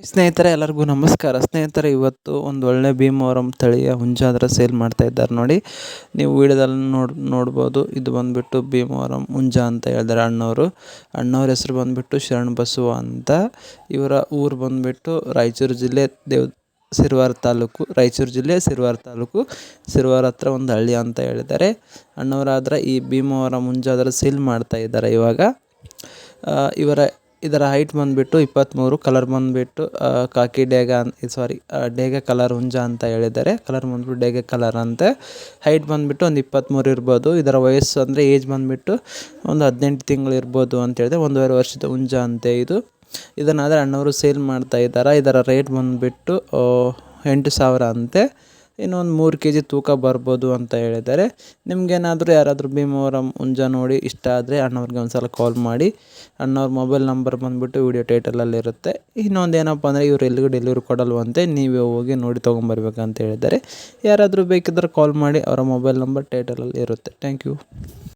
ಸ್ನೇಹಿತರೆ, ಎಲ್ಲರಿಗೂ ನಮಸ್ಕಾರ. ಸ್ನೇಹಿತರೆ, ಇವತ್ತು ಒಂದು ಒಳ್ಳೆ ಭೀಮವರಂ ತಳಿಯ ಹುಂಜಾದ್ರ ಸೇಲ್ ಮಾಡ್ತಾ ಇದ್ದಾರೆ ನೋಡಿ. ನೀವು ವಿಡಿಯೋದಲ್ಲಿ ನೋಡ್, ನೋಡ್ಬೋದು. ಇದು ಬಂದುಬಿಟ್ಟು ಭೀಮವರಂ ಹುಂಜಾ ಅಂತ ಹೇಳಿದಾರೆ ಅಣ್ಣವರು. ಅಣ್ಣವ್ರ ಹೆಸರು ಬಂದುಬಿಟ್ಟು ಶರಣ ಬಸವ ಅಂತ. ಇವರ ಊರು ಬಂದುಬಿಟ್ಟು ರಾಯಚೂರು ಜಿಲ್ಲೆ ದೇವ್, ಸಿರ್ವಾರ ತಾಲೂಕು, ರಾಯಚೂರು ಜಿಲ್ಲೆ ಸಿರ್ವಾರ ತಾಲೂಕು, ಸಿರ್ವಾರ ಹತ್ರ ಒಂದು ಹಳ್ಳಿ ಅಂತ ಹೇಳಿದ್ದಾರೆ. ಅಣ್ಣವರಾದ್ರೆ ಈ ಭೀಮವರಂ ಹುಂಜಾದ್ರ ಸೇಲ್ ಮಾಡ್ತಾ ಇದ್ದಾರೆ ಇವಾಗ. ಇವರ ಇದರ ಹೈಟ್ ಬಂದುಬಿಟ್ಟು ಇಪ್ಪತ್ತ್ಮೂರು ಕಲರ್ ಬಂದುಬಿಟ್ಟು ಕಾಕಿ ಡೇಗ ಸಾರಿ ಡೇಗ ಕಲರ್ ಹುಂಜ ಅಂತ ಹೇಳಿದ್ದಾರೆ. ಕಲರ್ ಬಂದ್ಬಿಟ್ಟು ಡೇಗ ಕಲರ್ ಅಂತೆ. ಹೈಟ್ ಬಂದುಬಿಟ್ಟು ಒಂದು ಇಪ್ಪತ್ತ್ಮೂರು ಇರ್ಬೋದು. ಇದರ ವಯಸ್ಸು ಅಂದರೆ ಏಜ್ ಬಂದುಬಿಟ್ಟು ಒಂದು ಹದಿನೆಂಟು ತಿಂಗಳು ಇರ್ಬೋದು ಅಂತ ಹೇಳಿದ್ರೆ ಒಂದೂವರೆ ವರ್ಷದ ಹುಂಜ ಅಂತೆ ಇದು. ಇದನ್ನಾದರೆ ಅಣ್ಣವರು ಸೇಲ್ ಮಾಡ್ತಾ ಇದ್ದಾರೆ. ಇದರ ರೇಟ್ ಬಂದುಬಿಟ್ಟು ಎಂಟು ಸಾವಿರ ಅಂತೆ. ಇನ್ನೊಂದು ಮೂರು ಕೆ ಜಿ ತೂಕ ಬರ್ಬೋದು ಅಂತ ಹೇಳಿದ್ದಾರೆ. ನಿಮಗೇನಾದರೂ ಯಾರಾದರೂ ಭೀಮವರಂ ಹುಂಜ ನೋಡಿ ಇಷ್ಟ ಆದರೆ ಅಣ್ಣವ್ರಿಗೆ ಒಂದು ಸಲ ಕಾಲ್ ಮಾಡಿ. ಅಣ್ಣವ್ರ ಮೊಬೈಲ್ ನಂಬರ್ ಬಂದುಬಿಟ್ಟು ವಿಡಿಯೋ ಟೈಟಲಲ್ಲಿ ಇರುತ್ತೆ. ಇನ್ನೊಂದು ಏನಪ್ಪ ಅಂದರೆ ಇವ್ರು ಎಲ್ಲಿಗೂ ಡೆಲಿವರಿ ಕೊಡಲ್ವಂತೆ, ನೀವೇ ಹೋಗಿ ನೋಡಿ ತೊಗೊಂಬರ್ಬೇಕಂತ ಹೇಳಿದ್ದಾರೆ. ಯಾರಾದರೂ ಬೇಕಿದ್ದರೆ ಕಾಲ್ ಮಾಡಿ, ಅವರ ಮೊಬೈಲ್ ನಂಬರ್ ಟೈಟಲಲ್ಲಿ ಇರುತ್ತೆ. Thank you